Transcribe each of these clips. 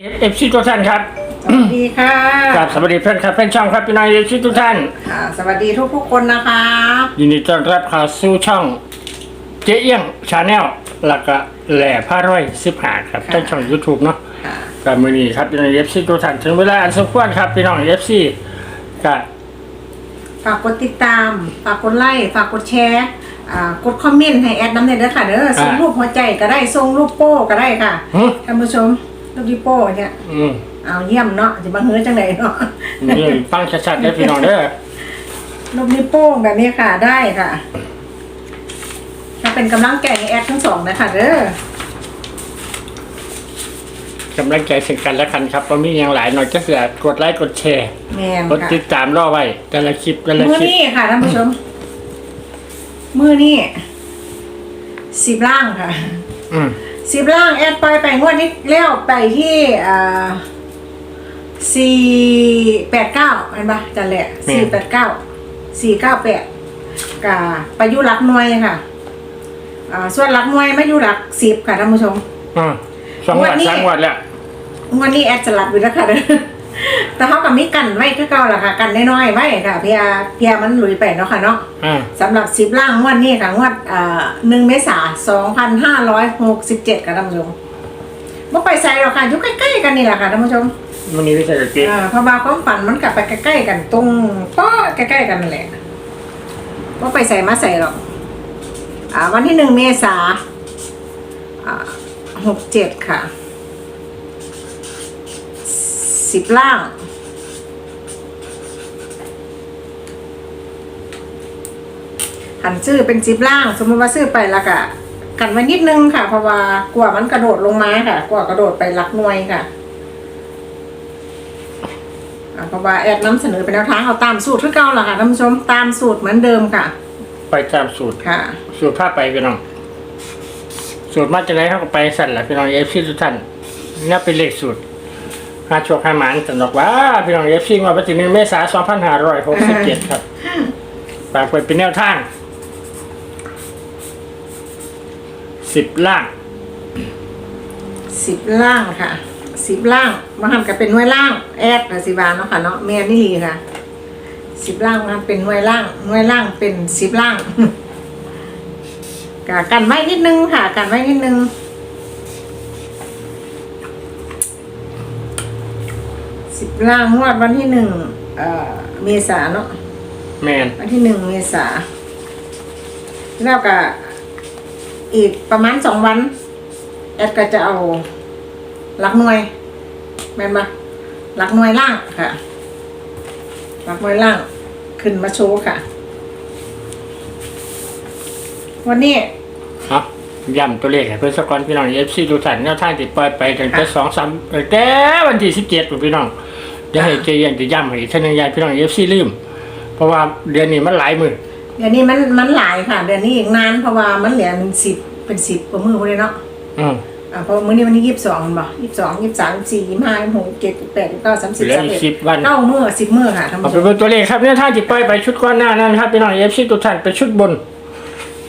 เอฟซีทุกท่านครับสวัสดีค่ะกับสวัสดีเพื่อนครับเพื่อนช่องครับพี่น้องเอฟซีทุกท่าน ค่ะ สวัสดีทุกทุกๆคนนะคะ ยินดีต้อนรับเข้าสู่ช่องเจ๊เอี้ยงชาแนลแล้วก็แหล่ผ้าร้อยสิบหาครับค่ะท่านช่องยูทูบเนาะค่ะ กับมือนี้ครับพี่น้องเอฟซีทุกท่านถึงเวลาอันสมควรครับพี่น้องเอฟซีกับฝากกดติดตาม ฝากกดไลค์ ฝากกดแชร์อ่ากดคอมเมนต์ให้แอดน้ำเนยเด้อค่ะเด้อส่งรูปหัวใจก็ได้ส่งรูปโป้ก็ได้ค่ะหึท่านผู้ชม รูปที่โป้เนี่ย อืมเอาเยี่ยมเนาะจะมาเฮือจังไหนเนาะนี่ฟังชัดๆได้อพี่น้องเด้อรูปนิ้วโป้งแบบนี้ค่ะได้ค่ะถ้าเป็นกำลังใจให้แอดทั้งสองนะคะเด้อกำลังใจซึ่งกันและกันครับเรามีอย่างหลายหน่อยก็คือกดไลค์กดแชร์แมนกดค่ะติดตามรอไว้แต่ละคลิปแต่ละมือคลิปนี่ค่ะท่านผู้ชม มือนี่สิบล่างค่ะ อืม สิบล่างแอดปล่อยไปงวดนี้แล้วไปที่อ่าสี่แปดเก้าเห็นปะจันแหละสี่แปดเก้าสี่เก้าแปดกาไปอยุรักหน่วยค่ะอ่าส่วนรักหน่วยไม่อยุรักสิบค่ะท่านผู้ชมอืมสองงวังวดดนี้สามงวัดแล้วงวดนี้แอดจะรับอยู่แล้วค่ะเด้อ แต่เขากับมิกันไว้คือเก่าล่ะค่ะ กันน้อยๆไว้ค่ะเพียเพียมันหลุยไปเนาะค่ะเนาะอ่าสำหรับสิบล่างงวดนี้ค่ะงวดหนึ่งเมษาสองพันห้าร้อยหกสิบเจ็ดค่ะท่านผู้ชมบ่ไปใส่หรอกค่ะอยู่ใกล้ๆกันนี่แหละค่ะท่านผู้ชมวันนี้ไม่ใช่กับเจ๊อ่าเพราะว่าความฝันมันกลับไปใกล้ๆกันตรงป้อใกล้ๆกันนั่นแหละบ่ไปใส่มาใส่หรอกอ่าวันที่หนึ่งเมษาอ่าหกเจ็ดค่ะ สิบล่าง หันซื้อเป็นจิบล่าง สมมติว่าซื้อไปแล้วก็กันไว้นิดนึงค่ะ เพราะว่ากลัวมันกระโดดลงมาค่ะ กลัวกระโดดไปหลักหน่วยค่ะอ่าเพราะว่าแอดนำเสนอเป็นแนวทางเอาตามสูตรที่เก่าล่ะค่ะท่านผู้ชมตามสูตรเหมือนเดิมค่ะ ไปตามสูตรค่ะ สูตรผ้าไปพี่น้อง สูตรมาจากไหนเขาก็ไปสั่นแหละพี่น้องเอฟซีทุกท่านนี่เป็นเลขสูตร ห้าโชคห้าหมานสำหรับว่าพี่น้องเอฟซีมาปฏิทินเมษาสองพันห้าร้อยหกสิบเจ็ดครับฝากไปเป็นแนวทางสิบล่างสิบล่างค่ะ สิบล่างมาทำกับเป็นหน่วยล่าง แอดนะสิบาเนาะค่ะเนาะเมียนี่ลีค่ะสิบล่างมาเป็นหน่วยล่างหน่วยล่างเป็นสิบล่างกะกันไว้นิดนึงค่ะกันไว้นิดนึง สิบล่างงวดวันที่หนึ่งเอ่อเมษาเนาะแมนวันที่หนึ่งเมษาแล้วก็อีกประมาณสองวัน แอดก็จะเอาหลักหน่วย แม่นปะหลักหน่วยล่างค่ะหลักหน่วยล่าง ขึ้นมาโชว์ค่ะ วันนี้เอา ย้ำตัวเลขให้เพื่อนสกอนพี่น้องเอฟซีทุกท่านแนวทางติดปล่อยไปตั้งแต่ค่ะสองสามตั้งแต่วันที่สิบเจ็ดพี่น้องเดี๋ยวให้เจยังจะย้ำให้อีกท่านหนึงยายพี่น้องเอฟซีลืม เพราะว่าเดือนนี้มันหลายหมื่นเดี๋ยวนี้มันมันหลายค่ะเดือนนี้อีกนานเพราะว่ามันเหลือเป็นสิบเป็นสิบกว่ามือพอดีเนาะอืมอ่าเพราะมื้อนี้วันที่ยี่สิบสองบ่ยี่สิบสองยี่สิบสามยี่สิบสี่ยี่สิบห้ายี่สิบหกยี่สิบเจ็ดยี่สิบแปดยี่สิบเก้าสามสิบเหลือสามอีกสิบ10วันเก้ามือสิบมือค่ะท่านเอาผู้ไปชมเบนตัวเลขครับเนี่ยท่านจิตปล่อยไปชุดก้อนหน้านั้นครับพี่น้องเอฟซีทุกท่านไปชุดบน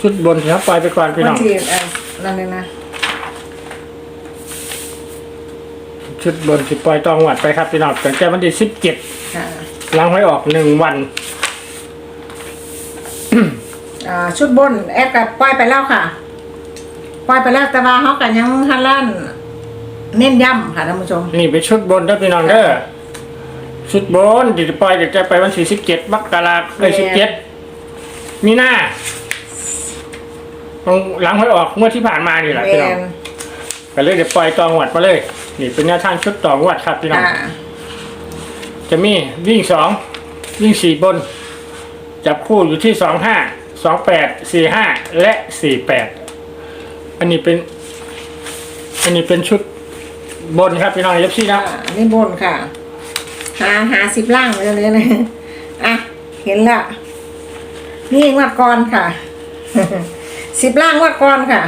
ชุดบนครับปล่อยไปก่อนพี่วัน้นองที่เอ่อ นั่นเลยนะ ชุดบนสิปล่อยตองหวัดไปครับพี่น้องตั้งแต่วันที่สิบเจ็ดค่ะล้างไว้ออกหนึ่งวัน อ่าชุดบนแอดกับปล่อยไปแล้วค่ะ ปล่อยไปแล้วแต่ว่าเขากันยังฮันลั่นเน้นย้ำค่ะท่านผู้ชม นี่เป็นชุดบนครับพี่น้องเด้อชุดบนที่จะปล่อยจะไปวันที่สิบเจ็ดมกราคมเลยสิบเจ็ดมีหน้าตรง หลังไว้ออกเมื่อที่ผ่านมานี่แหละแมพี่น้องนก็เลยเดี๋ยวปล่อยตองหวัดมาเลย นี่เป็นแนวทางชุดตองหวัดครับพี่น้องค่ะจะมีวิ่งสองวิ่งสี่บน จับคู่อยู่ที่สองห้าสองแปดสี่ห้าและสี่แปดอันนี้เป็น อันนี้เป็นชุดบนครับพี่น้องเอฟซีนะอ่านี่บนค่ะ หาหาสิบล่างไปเลยนะอะเห็นละนี่งวดก่อนค่ะ สิบล่างงวดก่อนค่ะ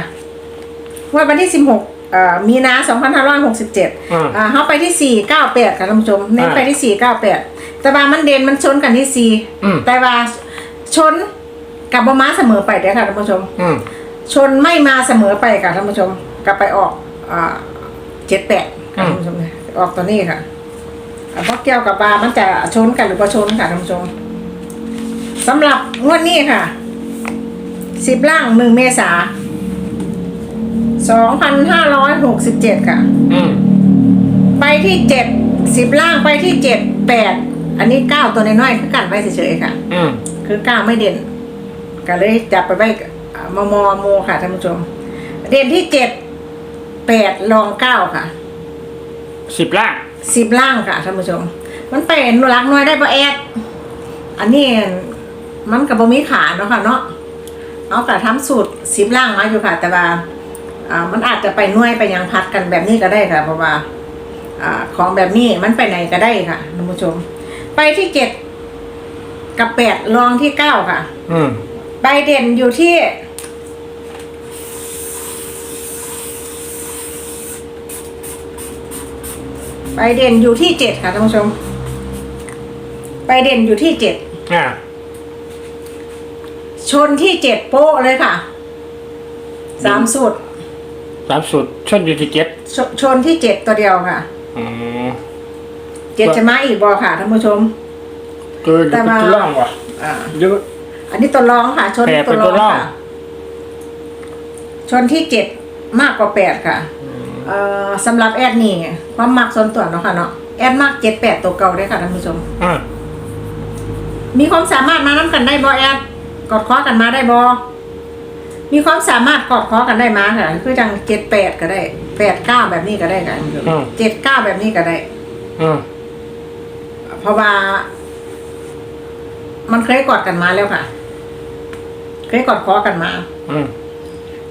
งวดวันที่สิบหกเอ่อมีนาสองพันห้าร้อยหกสิบเจ็ดอ่าอ่าเขาไปที่สี่เก้าแปดค่ะท่านผู้ชมเน้นอ่าไปที่สี่เก้าแปดแต่ว่ามันเด่นมันชนกันที่สี่อืมแต่ว่าชนกับบม้าเสมอไปเด้อค่ะท่านผู้ชมอืมชนไม่มาเสมอไปค่ะท่านผู้ชมกลับไปออกอ่าเจ็ดแปดค่ะท่านผู้ชมนะออกตัวนี้ค่ะอะเพราะเกี่ยวกับบามันจะชนกันหรือบ่ชนค่ะท่านผู้ชมสำหรับงวดนี้ค่ะ สิบล่างหนึ่งเมษาสองพันห้าร้อยหกสิบเจ็ดค่ะ อืมไปที่เจ็ดสิบล่างไปที่เจ็ดแปดอันนี้เก้าตัวน้อยๆคือกันไว้เฉยๆค่ะ อืมคือเก้าไม่เด่นก็เลยจับไปไว้อ่ามอมอโมค่ะท่านผู้ชม เด่นที่เจ็ดแปดรองเก้าค่ะสิบล่างสิบล่างค่ะท่านผู้ชม มันเป็นรักน้อยได้ปะแอดอันนี้มันกับบมีขาเนาะค่ะเนาะ เอากระทำสูตรสิบล่างมาอยู่ค่ะ แต่ว่าอ่ามันอาจจะไปหน่วยไปยังพัดกันแบบนี้ก็ได้ค่ะ เพราะว่าอ่าของแบบนี้มันไปไหนก็ได้ค่ะท่านผู้ชม ไปที่เจ็ดกับแปดรองที่เก้าค่ะ อืมใบเด่นอยู่ที่ใบเด่นอยู่ที่เจ็ดค่ะท่านผู้ชมใบเด่นอยู่ที่เจ็ดอ่า ชนที่เจ็ดโป๊ะเลยค่ะสามสูตรสามสุดชนอยู่ที่เจ็ดชชนที่เจ็ดตัวเดียวค่ะอืมเจ็ดจะมาอีกบอค่ะท่านผู้ชมตัวแต่เป็นว่าตัวร่องวะอ่าหรืออันนี้ตัวรองค่ะ ชนแปดตัวเป็นรตัอวงรองค่ะ ชนที่เจ็ดมากกว่าแปดค่ะเอ่อสำหรับแอดนี่ความมักส่วนตัวเนาะค่ะเนาะแอดมักเจ็ดแปดตัวเก่าได้อค่ะท่านผู้ชมอ่ามีความสามารถมาน้ำกันได้บอแอด กอดคอกันมาได้บอมีความสามารถกอดคอกันได้มาค่ะคือจังเจ็ดแปดก็ได้แปดเก้าแบบนี้ก็ได้ค่ะเจ็ดเก้าแบบนี้ก็ได้ อืมเพราะว่า มันเคยกอดกันมาแล้วค่ะ เคยกอดคอกันมา อืม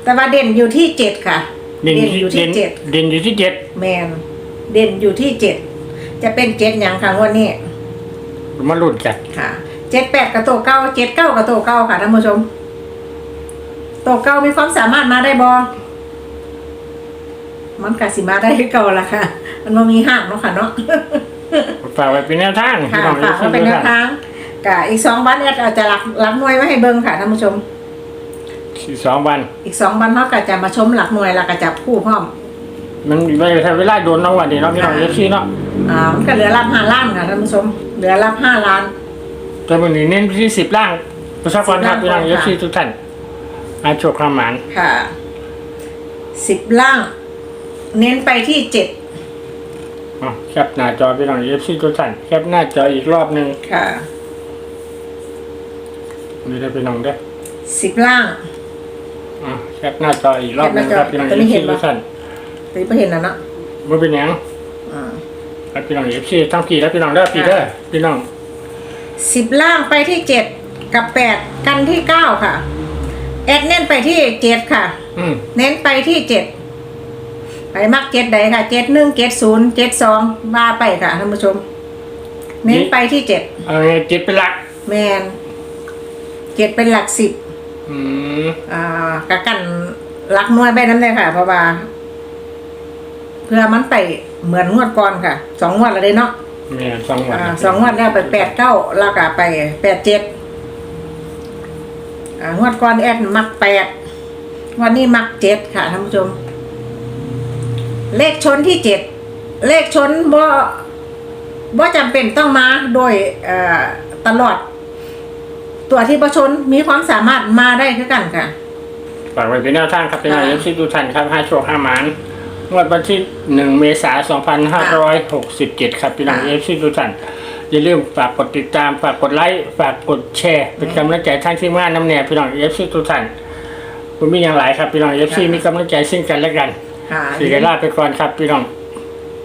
แต่ว่าเด่นอยู่ที่เจ็ดค่ะเด่นเด่นออยู่ยู่ที่ที่เจ็เจ็ดดเด่นอยู่ที่เจ็ดแมนเด่นอยู่ที่เจ็ดจะเป็นเจ็ดอย่างค่ะงวันนี้มาลุ้นกันค่ะ เจ็ดแปดกับตัวเก้าเจ็ดเก้ากับตัวเก้าค่ะท่านผู้ชมตัวเก้ามีความสามารถมาได้บอมันกสิมาได้คือเก่าละค่ะ มันบ่มีห้างเนาะค่ะเนาะฝากไว้เป็นแนวทางค่ะน้องค่ะทุก็กเป็นแนวท่านทางกะอีกสองวันแอดอาจจะหลักหลักหน่วยไว้ให้เบิ่งค่ะท่านผู้ชมสองวัน อีกสองวันเขาก็จะมาชมหลักหน่วยแล้วก็จับคู่พร้อม มันไม่ใช่เวลาโดนน้องวันนี้เนาะพี่น้องเอฟซีเนาะอ่ามันก็เหลือรับห้าล้านค่ะท่านผู้ชม เหลือรับห้าล้าน แต่วันนี้เน้นไปที่สิบล่างประชากรครับ10พี่น้องล่างเอฟซีค่ะทุกท่านอาโชคความหมานค่ะสิบล่าง เน้นไปที่เจ็ดอ๋อแคปหน้าจอพี่น้องเอฟซีทุกท่านแคปหน้าจออีกรอบหนึ่งค่ะนี่ได้พี่น้องเด้อสิบล่างอะแคปหน้าจออีกรอบหนึ่งแคปหน้าจอครับพี่น้องตอนเอนี้ฟเห็ซีนปะทุกท่านตีไปเห็นแล้วเนาะว่าเป็นหยังอ่าครับพี่น้องเอฟซีทั้งพี่และพี่น้องเด้อพี่เด้อพี่น้อง สิบล่างไปที่เจ็ดกับแปดกันที่เก้าค่ะ แอดเน้นไปที่เจ็ดค่ะ อืมเน้นไปที่เจ็ดไปมักเจ็ดใดค่ะเจ็ดหนึ่งเจ็ดศูนย์เจ็ดสองว่าไปค่ะท่านผู้ชม เน้นไปที่เจ็ดเอาไงจิตเป็นหลัก แมนเจ็ดเป็นหลักสิบอืมอ่ากะกันรักน้อยไปนั้นเลยค่ะ เพราะว่าเพื่อมันไปเหมือนงวดก่อนค่ะสองงวดแล้วเลยเนาะ แม่สองวันอ่าสองงวดแล้วไปแปดเก้าแล้วก็ไปแปดเจ็ดอ่างวดก่อนแอดมักแปดวันนี้มักเจ็ดค่ะท่านผู้ชม เลขชนที่เจ็ดเลขชนบ่บ่จำเป็นต้องมาโดยเอ่อตลอด ตัวที่ประชนมีความสามารถมาได้คือกันค่ะ ฝากไว้เป็นแนวทางครับพี่น้องค่ะเอฟซีทุกท่านครับให้โชคห้าหมาน งวดวันที่หนึ่งเมษายนสองพันห้าร้อยหกสิบเจ็ดครับพี่น้องค่ะเอฟซีทุกท่านอย่าลืมฝากกดติดตามฝากกดไลค์ฝากกดแชร์ เป็นกำลังใจทางที่งานน้ำแนวพี่น้องเอฟซีทุกท่านคุณมีอย่างไรครับพี่น้องเอฟซีมีกำลังใจซึ่งกันและกันค่ะสีกลาไปก่อนครับพี่น้อง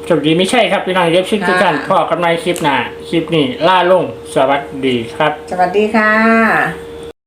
โชคดีไม่ใช่ครับพี่น้องเอฟซีทุกท่านค่ะพ่อกันในคลิปหน้าคลิปนี้ล่าลงสวัสดีครับ สวัสดีค่ะ